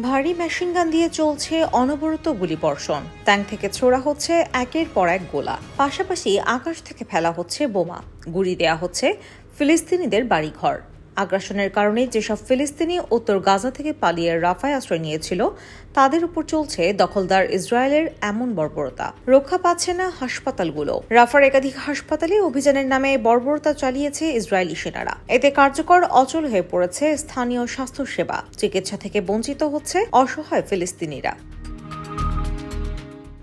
ভারী মেশিনগান দিয়ে চলছে অনবরত গুলিবর্ষণ। ট্যাঙ্ক থেকে ছোড়া হচ্ছে একের পর এক গোলা। পাশাপাশি আকাশ থেকে ফেলা হচ্ছে বোমা। গুলি দেয়া হচ্ছে ফিলিস্তিনিদের বাড়িঘর। আগ্রাসনের কারণে যেসব ফিলিস্তিনি উত্তর গাজা থেকে পালিয়ে রাফায় আশ্রয় নিয়েছিল, তাদের উপর চলছে দখলদার ইসরায়েলের এমন বর্বরতা। রক্ষা পাচ্ছে না হাসপাতালগুলো। রাফার একাধিক হাসপাতালে অভিযানের নামে বর্বরতা চালিয়েছে ইসরায়েলি সেনারা। এতে কার্যকর অচল হয়ে পড়েছে স্থানীয় স্বাস্থ্যসেবা। চিকিৎসা থেকে বঞ্চিত হচ্ছে অসহায় ফিলিস্তিনিরা।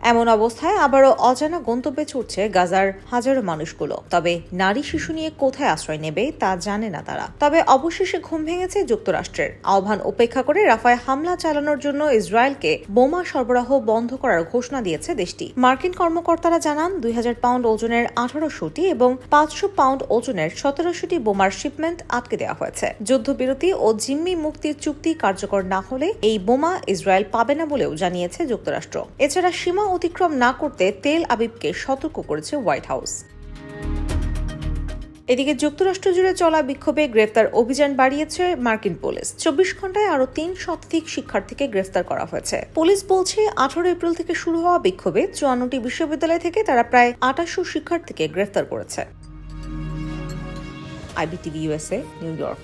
এমন অবস্থায় আবারও অজানা গন্তব্যে ছুটছে গাজার হাজারো মানুষগুলো। তবে নারী শিশু নিয়ে কোথায় আশ্রয় নেবে তা জানে না তারা। তবে অবশেষে ঘুম ভেঙেছে যুক্তরাষ্ট্রের। আহ্বান উপেক্ষা করে রাফায় হামলা চালানোর জন্য ইসরায়েলকে বোমা সরবরাহ বন্ধ করার ঘোষণা দিয়েছে দেশটি। মার্কিন কর্মকর্তারা জানান, দুই হাজার পাউন্ড ওজনের আঠারোশোটি এবং পাঁচশো পাউন্ড ওজনের সতেরোশোটি বোমার শিপমেন্ট আটকে দেওয়া হয়েছে। যুদ্ধবিরতি ও জিম্মি মুক্তির চুক্তি কার্যকর না হলে এই বোমা ইসরায়েল পাবে না বলেও জানিয়েছে যুক্তরাষ্ট্র। এছাড়া সীমা অতিক্রম না করতে তেল আবিবকে সতর্ক করেছে হোয়াইট হাউস। এদিকে যুক্তরাষ্ট্র জুড়ে চলা বিক্ষোভে গ্রেফতার অভিযান বাড়িয়েছে মার্কিন পুলিশ। চব্বিশ ঘন্টায় আরও তিন শতাধিক শিক্ষার্থীকে গ্রেফতার করা হয়েছে। পুলিশ বলছে, আঠারো এপ্রিল থেকে শুরু হওয়া বিক্ষোভে চুয়ান্নটি বিশ্ববিদ্যালয় থেকে তারা প্রায় আটাশো শিক্ষার্থীকে গ্রেফতার করেছে। IBTV USA New York.